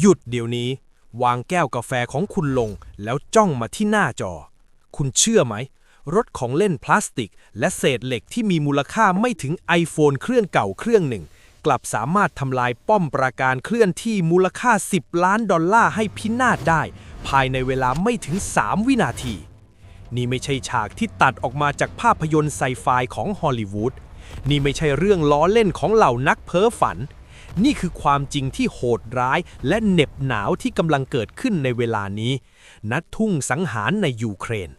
หยุดเดี๋ยวนี้ วางแก้วกาแฟของคุณลง แล้วจ้องมาที่หน้าจอ คุณเชื่อไหม รถของเล่นพลาสติก และเศษเหล็กที่มีมูลค่าไม่ถึง iPhone เครื่องเก่าเครื่องหนึ่ง กลับสามารถทำลายป้อมปราการเคลื่อนที่มูลค่า 10 ล้านดอลลาร์ให้พินาศได้ ภายในเวลาไม่ถึง 3 วินาที นี่ไม่ใช่ฉากที่ตัดออกมาจากภาพยนตร์ไซไฟของฮอลลีวูดนี่ไม่ใช่เรื่องล้อเล่นของเหล่านักเพ้อฝัน นี่คือความจริงที่โหดร้ายและเหน็บหนาวที่กำลังเกิดขึ้นในเวลานี้ นัดทุ่งสังหารในยูเครน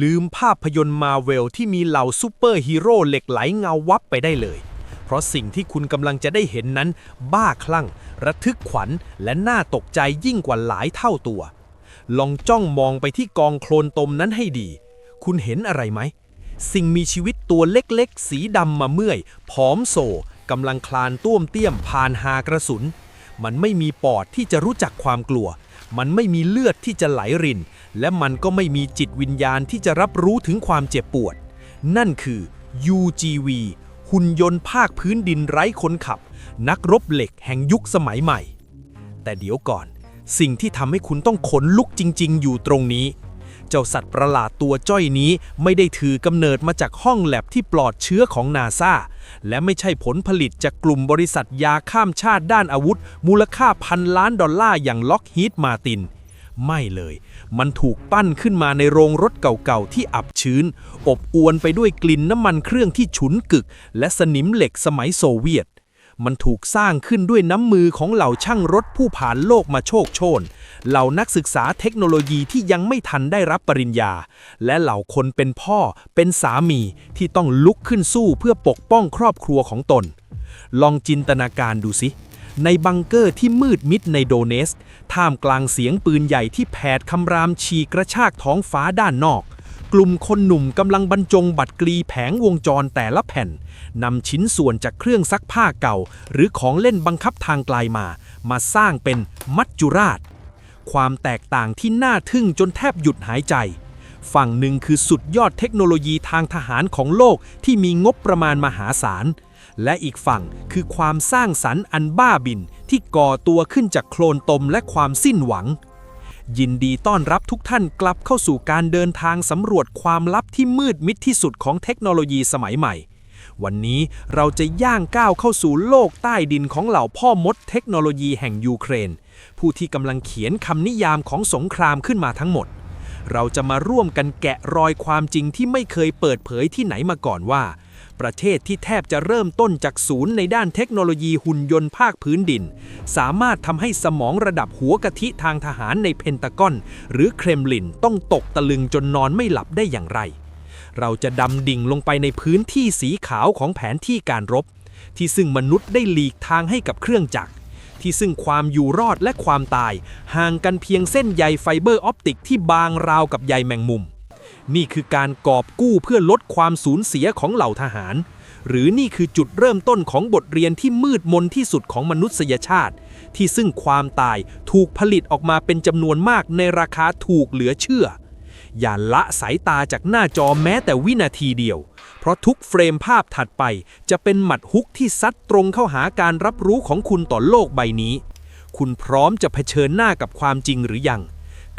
ลืมภาพยนตร์มาเวลที่มีเหล่าซูเปอร์ฮีโร่เหล็กไหลเงาวับไปได้เลย เพราะสิ่งที่คุณกำลังจะได้เห็นนั้น บ้าคลั่ง ระทึกขวัญ และน่าตกใจยิ่งกว่าหลายเท่าตัว ลองจ้องมองไปที่กองโคลนตมนั้นให้ดี คุณเห็นอะไรไหมสิ่งมีชีวิตตัวเล็กๆ สีดำมาเมื่อย ผอมโซ กำลังคลานต้วมเตี้ยมผ่านหากระสุน มันไม่มีปอดที่จะรู้จักความกลัว มันไม่มีเลือดที่จะไหลริน และมันก็ไม่มีจิตวิญญาณที่จะรับรู้ถึงความเจ็บปวด นั่นคือ UGV หุ่นยนต์ภาคพื้นดินไร้คนขับ นักรบเหล็กแห่งยุคสมัยใหม่ แต่เดี๋ยวก่อน สิ่งที่ทำให้คุณต้องขนลุกจริง ๆ อยู่ตรงนี้เจ้าสัตว์ประหลาดตัวจ้อยนี้ไม่ได้ถือกำเนิดมาจากห้องแลบที่ปลอดเชื้อของนาซา และไม่ใช่ผลผลิตจากกลุ่มบริษัทยาข้ามชาติด้านอาวุธ มูลค่าพันล้านดอลลาร์อย่างล็อกฮีตมาติน ไม่เลย มันถูกปั้นขึ้นมาในโรงรถเก่าๆ ที่อับชื้น อบอวนไปด้วยกลิ่นน้ำมันเครื่องที่ฉุนกึก และสนิมเหล็กสมัยโซเวียต มันถูกสร้างขึ้นด้วยน้ำมือของเหล่าช่างรถผู้ผ่านโลกมาโชคโชน เหล่านักศึกษาเทคโนโลยีที่ยังไม่ทันได้รับปริญญา และเหล่าคนเป็นพ่อเป็นสามีที่ต้องลุกขึ้นสู้เพื่อปกป้องครอบครัวของตน ลองจินตนาการดูสิในบังเกอร์ที่มืดมิดในโดเนส ท่ามกลางเสียงปืนใหญ่ที่แผดคำรามฉีกกระชากท้องฟ้าด้านนอก กลุ่มคนหนุ่มกำลังบรรจงบัตรกรีแผงวงจรแต่ละแผ่นนำชิ้นส่วนจากเครื่องซักผ้าเก่า หรือของเล่นบังคับทางไกลมา มาสร้างเป็นมัจจุราช ความแตกต่างที่น่าทึ่งจนแทบหยุดหายใจ ฝั่งหนึ่งคือสุดยอดเทคโนโลยีทางทหารของโลกที่มีงบประมาณมหาศาล และอีกฝั่งคือความสร้างสรรค์อันบ้าบินที่ก่อตัวขึ้นจากโคลนตมและความสิ้นหวัง ยินดีต้อนรับทุกท่านกลับเข้าสู่การเดินทางสำรวจความลับที่มืดมิดที่สุดของเทคโนโลยีสมัยใหม่ วันนี้เราจะย่างก้าวเข้าสู่โลกใต้ดินของเหล่าพ่อมดเทคโนโลยีแห่งยูเครน ผู้ที่กำลังเขียนคำนิยามของสงครามขึ้นมาทั้งหมด เราจะมาร่วมกันแกะรอยความจริงที่ไม่เคยเปิดเผยที่ไหนมาก่อนว่า ประเทศที่แทบจะเริ่มต้นจากศูนย์ในด้านเทคโนโลยีหุ่นยนต์ภาคพื้นดิน สามารถทำให้สมองระดับหัวกะทิทางทหารในเพนตากอน หรือเครมลินต้องตกตะลึงจนนอนไม่หลับได้อย่างไร เราจะดำดิ่งลงไปในพื้นที่สีขาวของแผนที่การรบ ที่ซึ่งมนุษย์ได้หลีกทางให้กับเครื่องจักรที่ซึ่งความอยู่รอดและความตาย ห่างกันเพียงเส้นใยไฟเบอร์ออปติกที่บางราวกับใยแมงมุม นี่คือการกอบกู้เพื่อลดความสูญเสียของเหล่าทหาร หรือนี่คือจุดเริ่มต้นของบทเรียนที่มืดมนที่สุดของมนุษยชาติ ที่ซึ่งความตายถูกผลิตออกมาเป็นจำนวนมากในราคาถูกเหลือเชื่อ อย่าละสายตาจากหน้าจอแม้แต่วินาทีเดียว เพราะทุกเฟรมภาพถัดไปจะเป็นหมัดฮุกที่ซัดตรงเข้าหาการรับรู้ของคุณต่อโลกใบนี้ คุณพร้อมจะเผชิญหน้ากับความจริงหรือยัง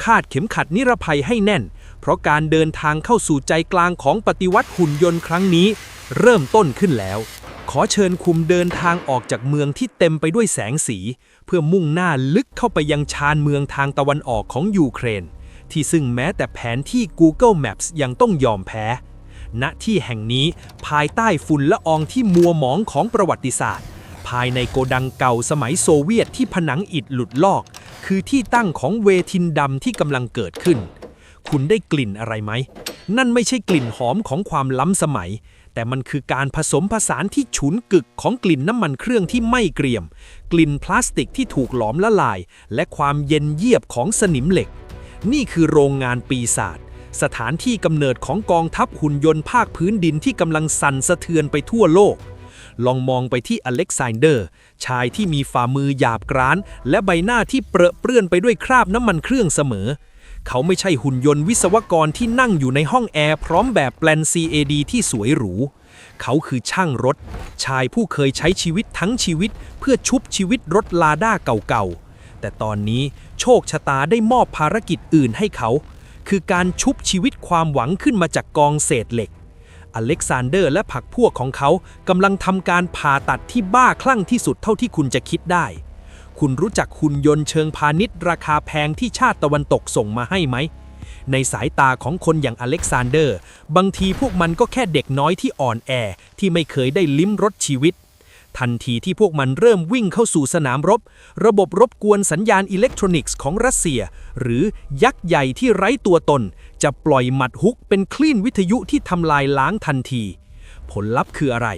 คาดเข็มขัดนิรภัยให้แน่น เพราะการเดินทางเข้าสู่ใจกลางของปฏิวัติหุ่นยนต์ครั้งนี้ เริ่มต้นขึ้นแล้ว ขอเชิญคุมเดินทางออกจากเมืองที่เต็มไปด้วยแสงสี เพื่อมุ่งหน้าลึกเข้าไปยังชานเมืองทางตะวันออกของยูเครน ที่ซึ่งแม้แต่แผนที่ Google Maps ยังต้องยอมแพ้ ณที่แห่งนี้ภายใต้ฝุ่นละอองที่มัวหมองของประวัติศาสตร์ ภายในโกดังเก่าสมัยโซเวียตที่ผนังอิฐหลุดลอก คือที่ตั้งของเวทินดำที่กำลังเกิดขึ้น คุณได้กลิ่นอะไรไหม นั่นไม่ใช่กลิ่นหอมของความล้ำสมัย แต่มันคือการผสมผสานที่ฉุนกึกของกลิ่นน้ำมันเครื่องที่ไม่เกรียม กลิ่นพลาสติกที่ถูกหลอมละลาย และความเย็นเยียบของสนิมเหล็ก นี่คือโรงงานปีศาจสถานที่กำเนิดของกองทัพหุ่นยนต์ภาคพื้นดินที่กำลังสั่นสะเทือนไปทั่วโลก ลองมองไปที่อเล็กซานเดอร์ ชายที่มีฝ่ามือหยาบกร้าน และใบหน้าที่เปรอะเปื้อนไปด้วยคราบน้ำมันเครื่องเสมอ เขาไม่ใช่หุ่นยนต์วิศวกรที่นั่งอยู่ในห้องแอร์พร้อมแบบแปลน CAD ที่สวยหรู เขาคือช่างรถ ชายผู้เคยใช้ชีวิตทั้งชีวิต เพื่อชุบชีวิตรถลาด้าเก่าๆ แต่ตอนนี้โชคชะตาได้มอบภารกิจอื่นให้เขา คือการชุบชีวิตความหวังขึ้นมาจากกองเศษเหล็ก อเล็กซานเดอร์และผักพวกของเขากำลังทำการผ่าตัดที่บ้าคลั่งที่สุดเท่าที่คุณจะคิดได้ คุณรู้จักหุ่นยนต์เชิงพาณิชย์ราคาแพงที่ชาติตะวันตกส่งมาให้ไหม ในสายตาของคนอย่างอเล็กซานเดอร์ บางทีพวกมันก็แค่เด็กน้อยที่อ่อนแอ ที่ไม่เคยได้ลิ้มรสชีวิต ทันทีที่พวกมันเริ่มวิ่งเข้าสู่สนามรบ ระบบรบกวนสัญญาณอิเล็กทรอนิกส์ของรัสเซีย หรือยักษ์ใหญ่ที่ไร้ตัวตน จะปล่อยหมัดฮุกเป็นคลื่นวิทยุที่ทำลายล้างทันที ผลลัพธ์คืออะไร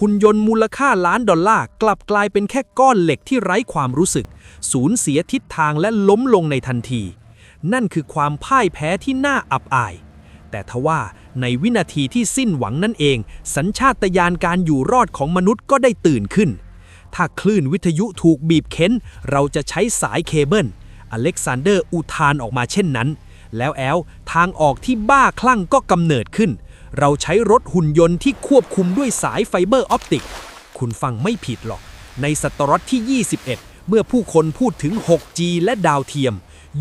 หุ่นยนต์มูลค่าล้านดอลลาร์กลับกลายเป็นแค่ก้อนเหล็กที่ไร้ความรู้สึก สูญเสียทิศทางและล้มลงในทันที นั่นคือความพ่ายแพ้ที่น่าอับอาย แต่ทว่าในวินาทีที่สิ้นหวังนั่นเอง สัญชาตญาณการอยู่รอดของมนุษย์ก็ได้ตื่นขึ้น ถ้าคลื่นวิทยุถูกบีบเค้น เราจะใช้สายเคเบิล อเล็กซานเดอร์อุทานออกมาเช่นนั้น แล้วแอลทางออกที่บ้าคลั่งก็กำเนิดขึ้น เราใช้รถหุ่นยนต์ที่ควบคุมด้วยสายไฟเบอร์ออปติก คุณฟังไม่ผิดหรอก ในศตวรรษที่ 21 เมื่อผู้คนพูดถึง 6G และดาวเทียม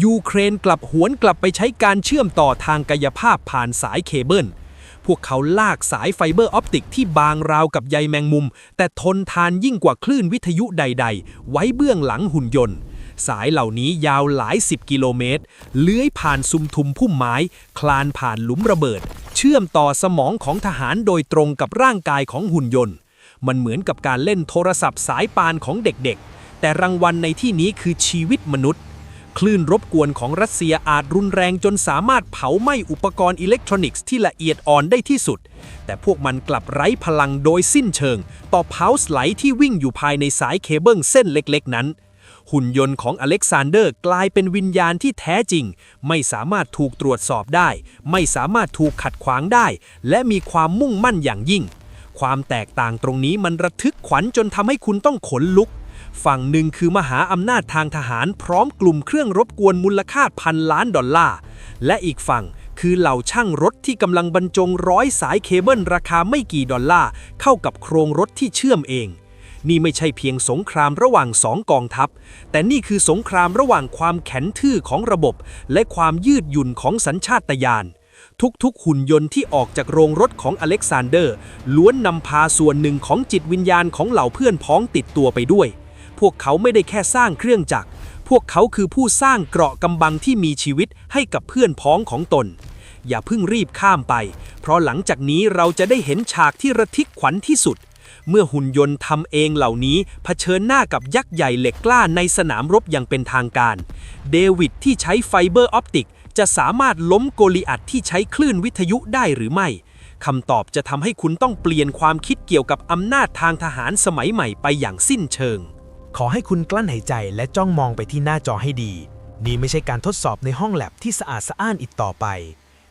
ยูเครนกลับหวนกลับไปใช้การเชื่อมต่อทางกายภาพผ่านสายเคเบิล พวกเขาลากสายไฟเบอร์ออปติกที่บางราวกับใยแมงมุม แต่ทนทานยิ่งกว่าคลื่นวิทยุใด ๆ ไว้เบื้องหลังหุ่นยนต์ สายเหล่านี้ยาวหลายสิบกิโลเมตร เลื้อยผ่านซุมทุมพุ่มไม้ คลานผ่านหลุมระเบิด เชื่อมต่อสมองของทหารโดยตรงกับร่างกายของหุ่นยนต์ มันเหมือนกับการเล่นโทรศัพท์สายปานของเด็กๆ แต่รางวัลในที่นี้คือชีวิตมนุษย์ คลื่นรบกวนของรัสเซียอาจรุนแรงจนสามารถเผาไหม้อุปกรณ์อิเล็กทรอนิกส์ที่ละเอียดอ่อนได้ที่สุด แต่พวกมันกลับไร้พลังโดยสิ้นเชิง ต่อเพาส์ไหลที่วิ่งอยู่ภายในสายเคเบิลเส้นเล็กๆ นั้น หุ่นยนต์ของอเล็กซานเดอร์กลายเป็นวิญญาณที่แท้จริง ไม่สามารถถูกตรวจสอบได้ ไม่สามารถถูกขัดขวางได้ และมีความมุ่งมั่นอย่างยิ่ง ความแตกต่างตรงนี้มันระทึกขวัญจนทำให้คุณต้องขนลุก ฝั่งหนึ่งคือมหาอำนาจทางทหารพร้อมกลุ่มเครื่องรบกวนมูลค่าพันล้านดอลลาร์และอีกฝั่งคือเหล่าช่างรถที่กำลังบรรจงร้อยสายเคเบิลราคาไม่กี่ดอลลาร์เข้ากับโครงรถที่เชื่อมเอง นี่ไม่ใช่เพียงสงครามระหว่างสองกองทัพ แต่นี่คือสงครามระหว่างความแข็งทื่อของระบบ และความยืดหยุ่นของสัญชาตญาณทุกๆ หุ่นยนต์ที่ออกจากโรงรถของอเล็กซานเดอร์ ล้วนนำพาส่วนหนึ่งของจิตวิญญาณของเหล่าเพื่อนพ้องติดตัวไปด้วย พวกเขาไม่ได้แค่สร้างเครื่องจักร พวกเขาคือผู้สร้างเกราะกำบังที่มีชีวิตให้กับเพื่อนพ้องของตน อย่าเพิ่งรีบข้ามไป เพราะหลังจากนี้เราจะได้เห็นฉากที่ระทึกขวัญที่สุด เมื่อหุ่นยนต์ทำเองเหล่านี้เผชิญหน้ากับยักษ์ใหญ่เหล็กกล้าในสนามรบอย่างเป็นทางการ เดวิดที่ใช้ไฟเบอร์ออปติก จะสามารถล้มโกลิอัตที่ใช้คลื่นวิทยุได้หรือไม่คำตอบจะทำให้คุณต้องเปลี่ยนความคิดเกี่ยวกับอำนาจทางทหารสมัยใหม่ไปอย่างสิ้นเชิง ขอให้คุณกลั้นหายใจและจ้องมองไปที่หน้าจอให้ดี นี่ไม่ใช่การทดสอบในห้องแลบที่สะอาดสะอ้านอีกต่อไป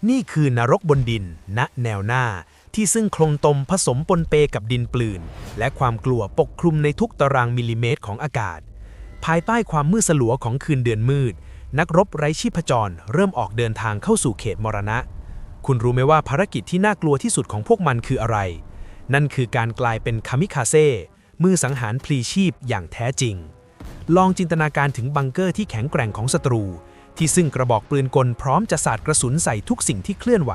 นี่คือนรกบนดิน ณแนวหน้า ที่ซึ่งโครงตมผสมปนเปกับดินปลืน และความกลัวปกคลุมในทุกตารางมิลลิเมตรของอากาศ ภายใต้ความมืดสลัวของคืนเดือนมืด นักรบไร้ชีพจร เริ่มออกเดินทางเข้าสู่เขตมรณะ คุณรู้ไหมว่าภารกิจที่น่ากลัวที่สุดของพวกมันคืออะไร นั่นคือการกลายเป็นคามิคาเซ่มือสังหารพลีชีพอย่างแท้จริง ลองจินตนาการถึงบังเกอร์ที่แข็งแกร่งของศัตรู ที่ซึ่งกระบอกปืนกลพร้อมจะสาดกระสุนใส่ทุกสิ่งที่เคลื่อนไหว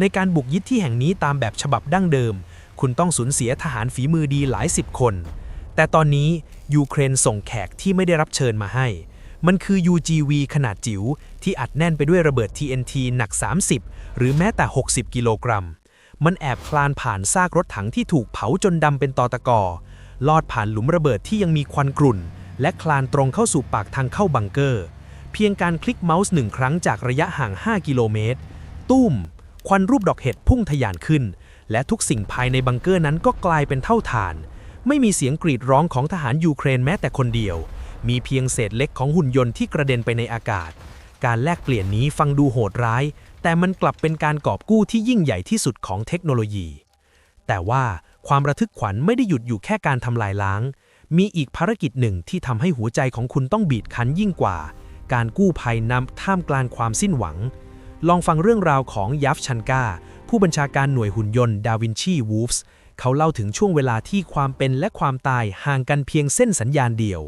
ในการบุกยึดที่แห่งนี้ตามแบบฉบับดั้งเดิม คุณต้องสูญเสียทหารฝีมือดีหลายสิบคน แต่ตอนนี้ยูเครนส่งแขกที่ไม่ได้รับเชิญมาให้ มันคือ UGV ขนาดจิ๋วที่อัดแน่นไปด้วยระเบิด TNT หนัก 30 หรือแม้แต่ 60 กิโลกรัม มันแอบคลานผ่านซากรถถังที่ถูกเผาจนดำเป็นตอตะกอ ลอดผ่านหลุมระเบิดที่ยังมีควันกรุ่น และคลานตรงเข้าสู่ปากทางเข้าบังเกอร์ เพียงการคลิกเมาส์หนึ่งครั้งจากระยะห่าง 5 กิโลเมตร ตุ้ม ควันรูปดอกเห็ดพุ่งทะยานขึ้น และทุกสิ่งภายในบังเกอร์นั้นก็กลายเป็นเท่าฐาน ไม่มีเสียงกรีดร้องของทหารยูเครนแม้แต่คนเดียว มีเพียงเศษเล็กของหุ่นยนต์ที่กระเด็นไปในอากาศ การแลกเปลี่ยนนี้ฟังดูโหดร้าย แต่มันกลับเป็นการกอบกู้ที่ยิ่งใหญ่ที่สุดของเทคโนโลยี แต่ว่าความระทึกขวัญไม่ได้หยุดอยู่แค่การทำลายล้าง มีอีกภารกิจหนึ่งที่ทำให้หัวใจของคุณต้องบีดคั้นยิ่งกว่า การกู้ภัยนำท่ามกลางความสิ้นหวัง ลองฟังเรื่องราวของยัฟชันกาผู้บัญชาการหน่วยหุ่นยนต์ดาวินชีวูฟส์เขาเล่าถึงช่วงเวลาที่ความเป็นและความตายห่างกันเพียงเส้นสัญญาณเดียว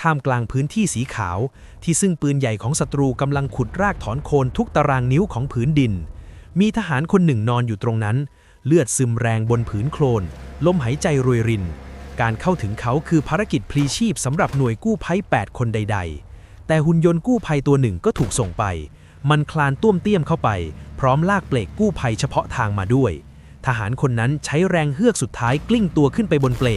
ท่ามกลางพื้นที่สีขาว ที่ซึ่งปืนใหญ่ของศัตรูกำลังขุดรากถอนโคนทุกตารางนิ้วของผืนดิน มีทหารคนหนึ่งนอนอยู่ตรงนั้น เลือดซึมแรงบนผืนโคลน ลมหายใจรวยริน การเข้าถึงเขาคือภารกิจพลีชีพสำหรับหน่วยกู้ภัย 8 คนใด ๆ แต่หุ่นยนต์กู้ภัยตัวหนึ่งก็ถูกส่งไป มันคลานต้วมเตี้ยมเข้าไป พร้อมลากเปลกกู้ภัยเฉพาะทางมาด้วย ทหารคนนั้นใช้แรงเฮือกสุดท้ายกลิ้งตัวขึ้นไปบนเปล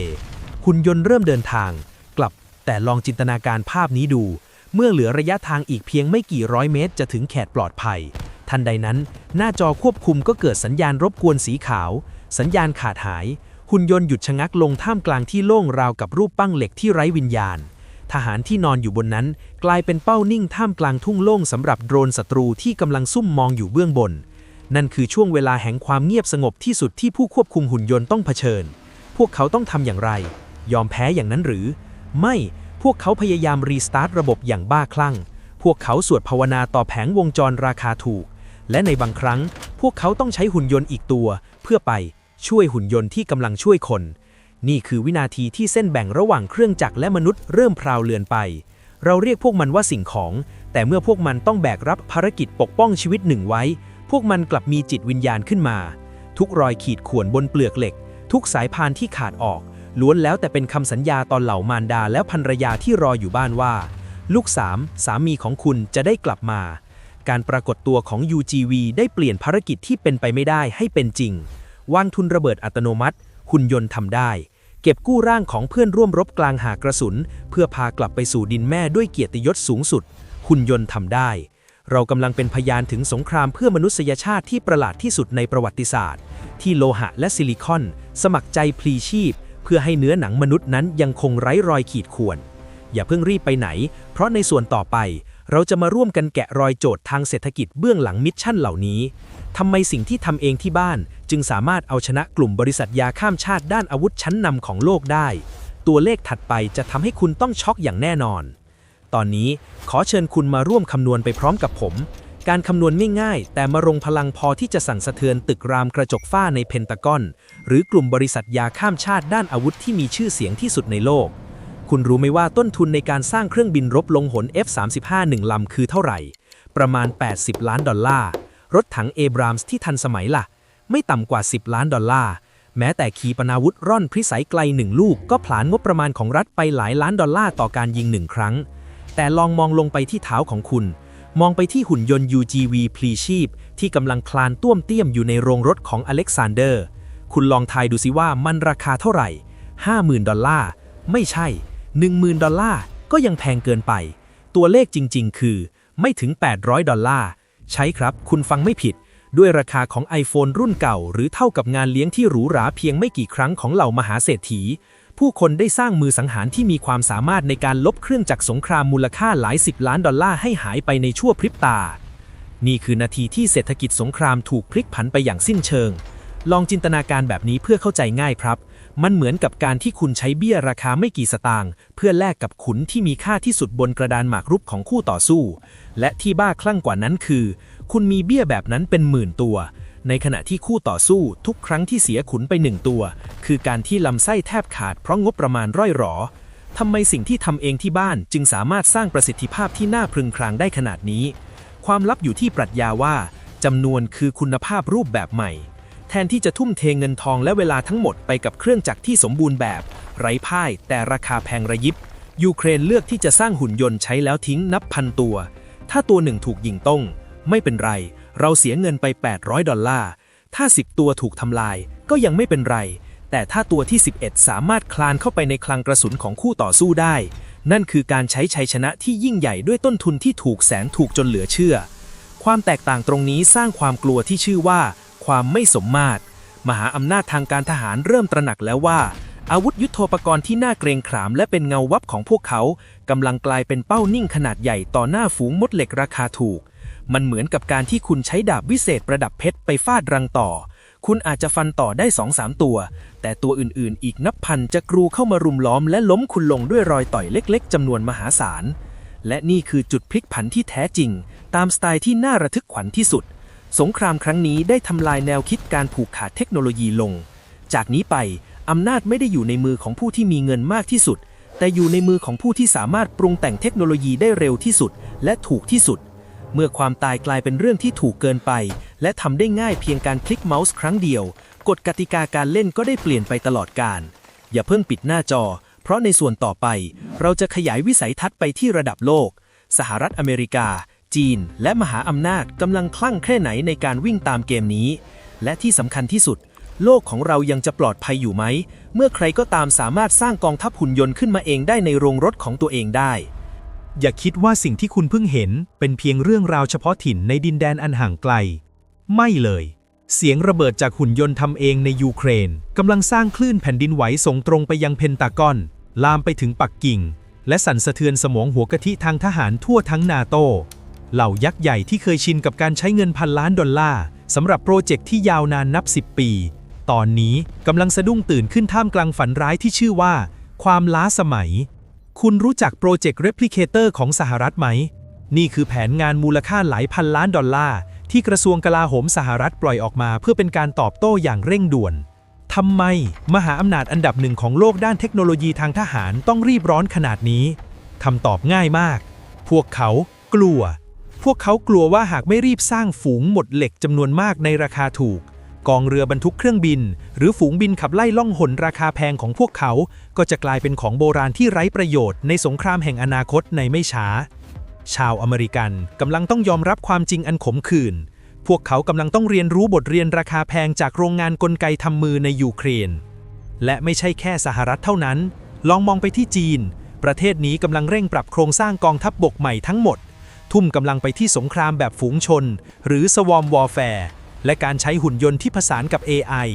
หุ่นยนต์เริ่มเดินทาง กลับแต่ลองจินตนาการภาพนี้ดู เมื่อเหลือระยะทางอีกเพียงไม่กี่ร้อยเมตร จะถึงแขตปลอดภัย ทันใดนั้น หน้าจอควบคุมก็เกิดสัญญาณรบกวนสีขาว สัญญาณขาดหาย หุ่นยนต์หยุดชะงักลงท่ามกลางที่โล่งราวกับรูปปั้งเหล็กที่ไร้วิญญาณ ทหารที่นอนอยู่บนนั้น กลายเป็นเป้านิ่งท่ามกลางทุ่งโล่งสำหรับโดรนศัตรูที่กำลังซุ่มมองอยู่เบื้องบน นั่นคือช่วงเวลาแห่งความเงียบสงบที่สุดที่ผู้ควบคุมหุ่นยนต์ต้องเผชิญ พวกเขาต้องทำอย่างไร ยอมแพ้อย่างนั้นหรือ ไม่ พวกเขาพยายามรีสตาร์ทระบบอย่างบ้าคลั่ง พวกเขาสวดภาวนาต่อแผงวงจรราคาถูก และในบางครั้ง พวกเขาต้องใช้หุ่นยนต์อีกตัว เพื่อไปช่วยหุ่นยนต์ที่กำลังช่วยคน นี่คือวินาทีที่เส้นแบ่งระหว่างเครื่องจักรและมนุษย์เริ่มพราวเลือนไป เราเรียกพวกมันว่าสิ่งของ แต่เมื่อพวกมันต้องแบกรับภารกิจปกป้องชีวิตหนึ่งไว้ พวกมันกลับมีจิตวิญญาณขึ้นมา ทุกรอยขีดข่วนบนเปลือกเหล็ก ทุกสายพานที่ขาดออก ล้วนแล้วแต่เป็นคำสัญญาตอนเหล่ามารดาและภรรยาที่รออยู่บ้านว่า ลูกสามสามีของคุณจะได้กลับมา การปรากฏตัวของ UGV ได้เปลี่ยนภารกิจที่เป็นไปไม่ได้ให้เป็นจริงวางทุนระเบิดอัตโนมัติ หุ่นยนต์ทำได้ เก็บกู้ร่างของเพื่อนร่วมรบกลางหากระสุน เพื่อพากลับไปสู่ดินแม่ด้วยเกียรติยศสูงสุด หุ่นยนต์ทำได้ เรากำลังเป็นพยานถึงสงครามเพื่อมนุษยชาติที่ประหลาดที่สุดในประวัติศาสตร์ ที่โลหะและซิลิคอน สมัครใจพลีชีพ เพื่อให้เนื้อหนังมนุษย์นั้นยังคงไร้รอยขีดข่วนอย่าเพิ่งรีบไปไหน เพราะในส่วนต่อไป เราจะมาร่วมกันแกะรอยโจทย์ทางเศรษฐกิจเบื้องหลังมิชชั่นเหล่านี้ทำไมสิ่งที่ทำเองที่บ้าน จึงสามารถเอาชนะกลุ่มบริษัทยาข้ามชาติด้านอาวุธชั้นนำของโลกได้ ตัวเลขถัดไปจะทำให้คุณต้องช็อกอย่างแน่นอน ตอนนี้ขอเชิญคุณมาร่วมคำนวณไปพร้อมกับผม การคำนวณไม่ง่าย แต่มารงพลังพอที่จะสั่นสะเทือนตึกรามกระจกฝ้าในเพนตากอน หรือกลุ่มบริษัทยาข้ามชาติด้านอาวุธที่มีชื่อเสียงที่สุดในโลก คุณรู้ไหมว่าต้นทุนในการสร้างเครื่องบินรบลงหน F-35 หนึ่งลำคือเท่าไหร่ ประมาณ 80 ล้านดอลลาร์ รถถังเอบรามส์ที่ทันสมัยล่ะ ไม่ต่ำกว่า 10 ล้านดอลลาร์ แม้แต่ขีปนาวุธร่อนพิสัยไกลหนึ่งลูก ก็ผลานงบประมาณของรัฐไปหลายล้านดอลลาร์ต่อการยิงหนึ่งครั้ง แต่ลองมองลงไปที่เท้าของคุณ มองไปที่หุ่นยนต์ UGV พลีชีพที่กำลังคลานต้วมเตี้ยมอยู่ในโรงรถของอเล็กซานเดอร์ คุณลองทายดูสิว่ามันราคาเท่าไหร่ 50,000 ดอลลาร์ ไม่ใช่ 10,000 ดอลลาร์ก็ยังแพงเกินไป ตัวเลขจริง ๆ คือ ไม่ถึง 800 ดอลลาร์ ใช่ครับ คุณฟังไม่ผิด ด้วยราคาของ iPhone รุ่นเก่า หรือเท่ากับงานเลี้ยงที่หรูหราเพียงไม่กี่ครั้งของเหล่ามหาเศรษฐี ผู้คนได้สร้างมือสังหารที่มีความสามารถในการลบเครื่องจักรสงครามมูลค่าหลายสิบล้านดอลลาร์ให้หายไปในชั่วพริบตา นี่คือนาทีที่เศรษฐกิจสงครามถูกพลิกผันไปอย่างสิ้นเชิง ลองจินตนาการแบบนี้เพื่อเข้าใจง่ายครับ มันเหมือนกับการที่คุณใช้เบี้ยราคาไม่กี่สตางค์เพื่อแลกกับขุนที่มีค่าที่สุดบนกระดานหมากรุกของคู่ต่อสู้ และที่บ้าคลั่งกว่านั้นคือ คุณมีเบี้ยแบบนั้นเป็นหมื่นตัว ในขณะที่คู่ต่อสู้ทุกครั้งที่เสียขุนไปหนึ่งตัว คือการที่ลำไส้แทบขาดเพราะงบประมาณร่อยหรอทำไมสิ่งที่ทำเองที่บ้านจึงสามารถสร้างประสิทธิภาพที่น่าพึงครางได้ขนาดนี้ ความลับอยู่ที่ปรัชญาว่าจำนวนคือคุณภาพรูปแบบใหม่ แทนที่จะทุ่มเทเงินทองและเวลาทั้งหมดไปกับเครื่องจักรที่สมบูรณ์แบบ ไร้พ่ายแต่ราคาแพงระยิบ ยูเครนเลือกที่จะสร้างหุ่นยนต์ใช้แล้วทิ้งนับพันตัว ถ้าตัวหนึ่งถูกยิงต้ง ไม่เป็นไร เราเสียเงินไป 800 ดอลลาร์ ถ้า 10 ตัวถูกทำลายก็ยังไม่เป็นไร แต่ถ้าตัวที่ 11 สามารถคลานเข้าไปในคลังกระสุนของคู่ต่อสู้ได้ นั่นคือการใช้ชัยชนะที่ยิ่งใหญ่ด้วยต้นทุนที่ถูกแสนถูกจนเหลือเชื่อ ความแตกต่างตรงนี้สร้างความกลัวที่ชื่อว่า ความไม่สมมาตร มหาอำนาจทางการทหารเริ่มตระหนักแล้วว่า อาวุธยุโทโธปกรณ์ที่น่าเกรงขามและเป็นเงาวับของพวกเขากำลังกลายเป็นเป้านิ่งขนาดใหญ่ต่อหน้าฝูงมดเหล็กราคาถูก มันเหมือนกับการที่คุณใช้ดาบวิเศษประดับเพชรไปฟาดรังต่อ คุณอาจจะฟันต่อได้สองสามตัว แต่ตัวอื่นๆ อีกนับพันจะกรูเข้ามารุมล้อมและล้มคุณลงด้วยรอยต่อยเล็ก ๆจำนวนมหาศาลและนี่คือจุดพลิกผันที่แท้จริง ตามสไตล์ที่น่าระทึกขวัญที่สุด สงครามครั้งนี้ได้ทำลายแนวคิดการผูกขาดเทคโนโลยีลง จากนี้ไปอำนาจไม่ได้อยู่ในมือของผู้ที่มีเงินมากที่สุด แต่อยู่ในมือของผู้ที่สามารถปรุงแต่งเทคโนโลยีได้เร็วที่สุด และถูกที่สุด เมื่อความตายกลายเป็นเรื่องที่ถูกเกินไป และทำได้ง่ายเพียงการคลิกเมาส์ครั้งเดียวกฎกติกาการเล่นก็ได้เปลี่ยนไปตลอดการ อย่าเพิ่งปิดหน้าจอ เพราะในส่วนต่อไป เราจะขยายวิสัยทัศน์ไปที่ระดับโลก สหรัฐอเมริกา จีน และมหาอำนาจกำลังคลั่งแค่ไหนในการวิ่งตามเกมนี้ และที่สำคัญที่สุด โลกของเรายังจะปลอดภัยอยู่ไหม เมื่อใครก็ตามสามารถสร้างกองทัพหุ่นยนต์ขึ้นมาเองได้ในโรงรถของตัวเองได้ อย่าคิดว่าสิ่งที่คุณเพิ่งเห็น เป็นเพียงเรื่องราวเฉพาะถิ่นในดินแดนอันห่างไกล ไม่เลย เสียงระเบิดจากหุ่นยนต์ทำเองในยูเครนกำลังสร้างคลื่นแผ่นดินไหวส่งตรงไปยังเพนตากอน ลามไปถึงปักกิ่งและสั่นสะเทือนสมองหัวกะทิทางทหารทั่วทั้งนาโต เหล่ายักษ์ใหญ่ที่เคยชินกับการใช้เงินพันล้านดอลลาร์สำหรับโปรเจกต์ที่ยาวนานนับ 10 ปี ตอนนี้กำลังสะดุ้งตื่นขึ้นท่ามกลางฝันร้ายที่ชื่อว่า ความล้าสมัย คุณรู้จักโปรเจกต์ Replicator ของสหรัฐไหม นี่คือแผนงานมูลค่าหลายพันล้านดอลลาร์ที่กระทรวงกลาโหมสหรัฐปล่อยออกมาเพื่อเป็นการตอบโต้อย่างเร่งด่วนทำไม มหาอำนาจอันดับหนึ่งของโลกด้านเทคโนโลยีทางทหารต้องรีบร้อนขนาดนี้คำตอบง่ายมาก พวกเขากลัว พวกเขากลัวว่าหากไม่รีบสร้างฝูงหมดเหล็กจำนวนมากในราคาถูก กองเรือบรรทุกเครื่องบิน หรือฝูงบินขับไล่ล่องหนราคาแพงของพวกเขา ก็จะกลายเป็นของโบราณที่ไร้ประโยชน์ในสงครามแห่งอนาคตในไม่ช้า ชาวอเมริกันกำลังต้องยอมรับความจริงอันขมขื่น พวกเขากำลังต้องเรียนรู้บทเรียนราคาแพงจากโรงงานกลไกทำมือในยูเครน และไม่ใช่แค่สหรัฐเท่านั้น ลองมองไปที่จีน ประเทศนี้กำลังเร่งปรับโครงสร้างกองทัพบบกใหม่ทั้งหมด ทุ่มกำลังไปที่สงครามแบบฝูงชน หรือ Swarm Warfare และการใช้หุ่นยนต์ที่ผสานกับ AI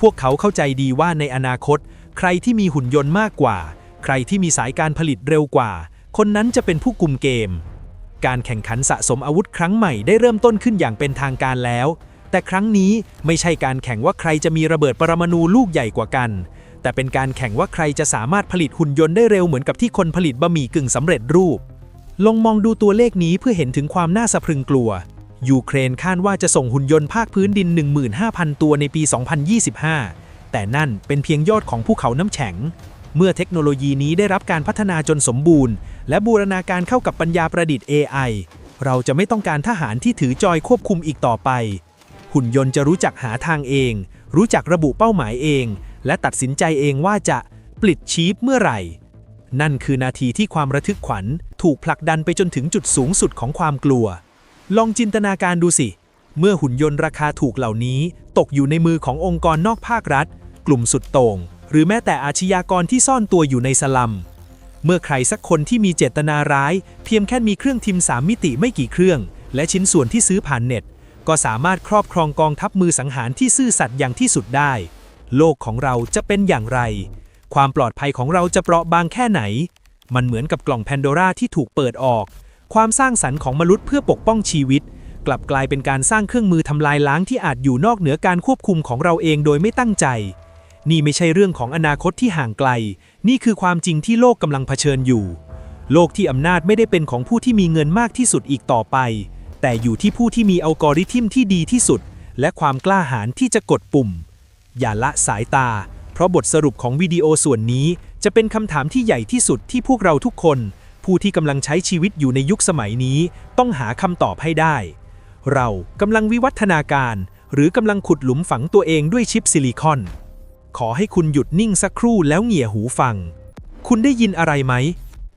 พวกเขาเข้าใจดีว่าในอนาคต ใครที่มีหุ่นยนต์มากกว่า ใครที่มีสายการผลิตเร็วกว่า คนนั้นจะเป็นผู้กุมเกม การแข่งขันสะสมอาวุธครั้งใหม่ได้เริ่มต้นขึ้นอย่างเป็นทางการแล้ว แต่ครั้งนี้ไม่ใช่การแข่งว่าใครจะมีระเบิดปรมาณูลูกใหญ่กว่ากัน แต่เป็นการแข่งว่าใครจะสามารถผลิตหุ่นยนต์ได้เร็วเหมือนกับที่คนผลิตบะหมี่กึ่งสำเร็จรูป ลองมองดูตัวเลขนี้เพื่อเห็นถึงความน่าสะพรึงกลัว ยูเครนคาดว่าจะส่งหุ่นยนต์ภาคพื้นดิน 15,000 ตัวในปี 2025 แต่นั่นเป็นเพียงยอดของภูเขาน้ำแข็ง เมื่อเทคโนโลยีนี้ได้รับการพัฒนาจนสมบูรณ์ และบูรณาการเข้ากับปัญญาประดิษฐ์ AI เราจะไม่ต้องการทหารที่ถือจอยควบคุมอีกต่อไป หุ่นยนต์จะรู้จักหาทางเอง รู้จักระบุเป้าหมายเอง และตัดสินใจเองว่าจะปลิดชีพเมื่อไหร่ นั่นคือนาทีที่ความระทึกขวัญ ถูกผลักดันไปจนถึงจุดสูงสุดของความกลัว ลองจินตนาการดูสิ เมื่อหุ่นยนต์ราคาถูกเหล่านี้ ตกอยู่ในมือขององค์กรนอกภาครัฐ กลุ่มสุดโต่ง หรือแม้แต่อาชญากรที่ซ่อนตัวอยู่ในสลัม เมื่อใครสักคนที่มีเจตนาร้าย เพียงแค่มีเครื่องทิมสามมิติไม่กี่เครื่อง และชิ้นส่วนที่ซื้อผ่านเน็ต ก็สามารถครอบครองกองทัพมือสังหารที่ซื่อสัตย์อย่างที่สุดได้ โลกของเราจะเป็นอย่างไร ความปลอดภัยของเราจะเปราะบางแค่ไหน มันเหมือนกับกล่องแพนโดราที่ถูกเปิดออก ความสร้างสรรค์ของมนุษย์เพื่อปกป้องชีวิต กลับกลายเป็นการสร้างเครื่องมือทำลายล้างที่อาจอยู่นอกเหนือการควบคุมของเราเองโดยไม่ตั้งใจ นี่ไม่ใช่เรื่องของอนาคตที่ห่างไกล นี่คือความจริงที่โลกกำลังเผชิญอยู่ โลกที่อำนาจไม่ได้เป็นของผู้ที่มีเงินมากที่สุดอีกต่อไป แต่อยู่ที่ผู้ที่มีอัลกอริทึมที่ดีที่สุด และความกล้าหาญที่จะกดปุ่ม อย่าละสายตา เพราะบทสรุปของวิดีโอส่วนนี้จะเป็นคำถามที่ใหญ่ที่สุดที่พวกเราทุกคน ผู้ที่กำลังใช้ชีวิตอยู่ในยุคสมัยนี้ ต้องหาคำตอบให้ได้ เรากำลังวิวัฒนาการ หรือกำลังขุดหลุมฝังตัวเองด้วยชิปซิลิคอน ขอให้คุณหยุดนิ่งสักครู่แล้วเหงี่ยหูฟัง คุณได้ยินอะไรไหม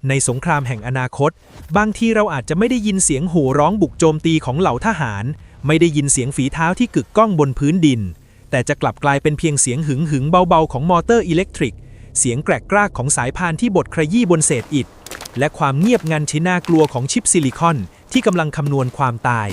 ในสงครามแห่งอนาคต บางทีเราอาจจะไม่ได้ยินเสียงโห่ร้องบุกโจมตีของเหล่าทหาร ไม่ได้ยินเสียงฝีเท้าที่กึกก้องบนพื้นดิน แต่จะกลับกลายเป็นเพียงเสียงหึงหึงเบาๆ ของมอเตอร์อิเล็กทริก เสียงแกรกกรากของสายพานที่บดขยี้บนเศษอิฐ และความเงียบงันที่น่ากลัวของชิปซิลิคอน ที่กำลังคำนวณความตาย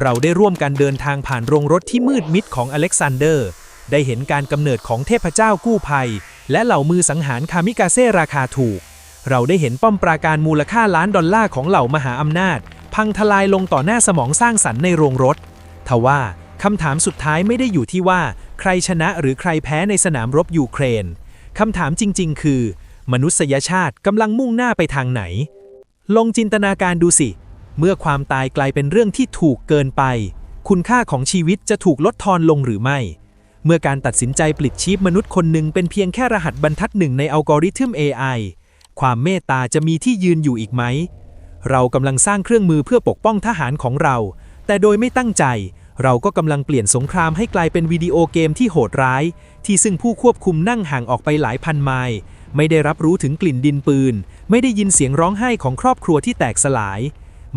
เราได้ร่วมกันเดินทางผ่านโรงรถที่มืดมิดของอเล็กซานเดอร์ ได้เห็นการกำเนิดของเทพเจ้ากู้ภัย และเหล่ามือสังหารคามิกาเซ่ราคาถูก เราได้เห็นป้อมปราการมูลค่าล้านดอลลาร์ของเหล่ามหาอำนาจ พังทลายลงต่อหน้าสมองสร้างสรรค์ในโรงรถ ทว่า คำถามสุดท้ายไม่ได้อยู่ที่ว่า ใครชนะหรือใครแพ้ในสนามรบยูเครนคำถามจริง ๆ คือ มนุษยชาติกำลังมุ่งหน้าไปทางไหน ลองจินตนาการดูสิ เมื่อความตายกลายเป็นเรื่องที่ถูกเกินไป คุณค่าของชีวิตจะถูกลดทอนลงหรือไม่ เมื่อการตัดสินใจปลิดชีพมนุษย์คนหนึ่งเป็นเพียงแค่รหัสบรรทัดหนึ่งในอัลกอริทึม AI ความเมตตาจะมีที่ยืนอยู่อีกไหม เรากำลังสร้างเครื่องมือเพื่อปกป้องทหารของเรา แต่โดยไม่ตั้งใจ เราก็กำลังเปลี่ยนสงครามให้กลายเป็นวิดีโอเกมที่โหดร้าย ที่ซึ่งผู้ควบคุมนั่งห่างออกไปหลายพันไมล์ไม่ได้รับรู้ถึงกลิ่นดินปืน ไม่ได้ยินเสียงร้องไห้ของครอบครัวที่แตกสลาย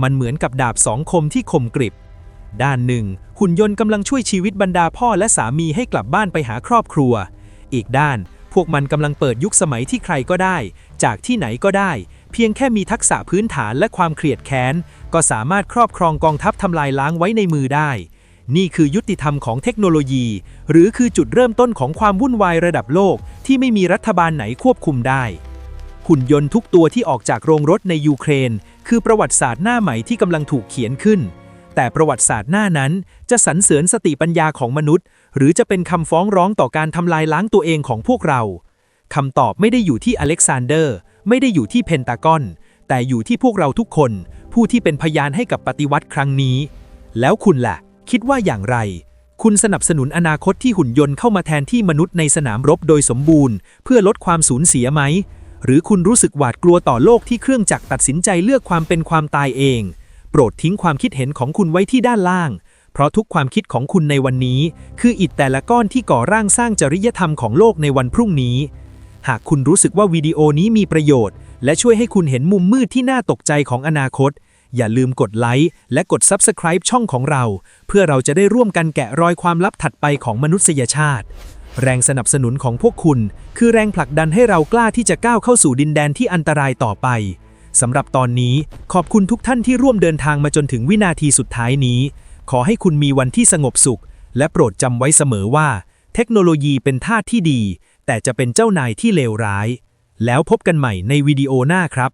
มันเหมือนกับดาบสองคมที่คมกริบ ด้านหนึ่ง หุ่นยนต์กำลังช่วยชีวิตบรรดาพ่อและสามีให้กลับบ้านไปหาครอบครัว อีกด้าน พวกมันกำลังเปิดยุคสมัยที่ใครก็ได้ จากที่ไหนก็ได้ เพียงแค่มีทักษะพื้นฐานและความเครียดแค้น ก็สามารถครอบครองกองทัพทำลายล้างไว้ในมือได้ นี่คือยุติธรรมของเทคโนโลยี หรือคือจุดเริ่มต้นของความวุ่นวายระดับโลก ที่ไม่มีรัฐบาลไหนควบคุมได้ หุ่นยนต์ทุกตัวที่ออกจากโรงรถในยูเครน คือประวัติศาสตร์หน้าใหม่ที่กำลังถูกเขียนขึ้น แต่ประวัติศาสตร์หน้านั้น จะสรรเสริญสติปัญญาของมนุษย์ หรือจะเป็นคำฟ้องร้องต่อการทำลายล้างตัวเองของพวกเราคำตอบไม่ได้อยู่ที่อเล็กซานเดอร์ ไม่ได้อยู่ที่เพนตากอน แต่อยู่ที่พวกเราทุกคน ผู้ที่เป็นพยานให้กับปฏิวัติครั้งนี้ แล้วคุณล่ะ คิดว่าอย่างไร คุณสนับสนุนอนาคตที่หุ่นยนต์เข้ามาแทนที่มนุษย์ในสนามรบโดยสมบูรณ์ เพื่อลดความสูญเสียไหม หรือคุณรู้สึกหวาดกลัวต่อโลกที่เครื่องจักรตัดสินใจเลือกความเป็นความตายเอง โปรดทิ้งความคิดเห็นของคุณไว้ที่ด้านล่าง เพราะทุกความคิดของคุณในวันนี้ คืออิฐแต่ละก้อนที่ก่อร่างสร้างจริยธรรมของโลกในวันพรุ่งนี้ หากคุณรู้สึกว่าวิดีโอนี้มีประโยชน์ และช่วยให้คุณเห็นมุมมืดที่น่าตกใจของอนาคต อย่าลืมกดไลค์และกด Subscribe ช่องของเรา เพื่อเราจะได้ร่วมกันแกะรอยความลับถัดไปของมนุษยชาติ แรงสนับสนุนของพวกคุณ คือแรงผลักดันให้เรากล้าที่จะก้าวเข้าสู่ดินแดนที่อันตรายต่อไปสำหรับตอนนี้ขอบคุณทุกท่านที่ร่วมเดินทางมาจนถึงวินาทีสุดท้ายนี้ ขอให้คุณมีวันที่สงบสุข และโปรดจำไว้เสมอว่า เทคโนโลยีเป็นท่าที่ดี แต่จะเป็นเจ้านายที่เลวร้าย แล้วพบกันใหม่ในวิดีโอหน้าครับ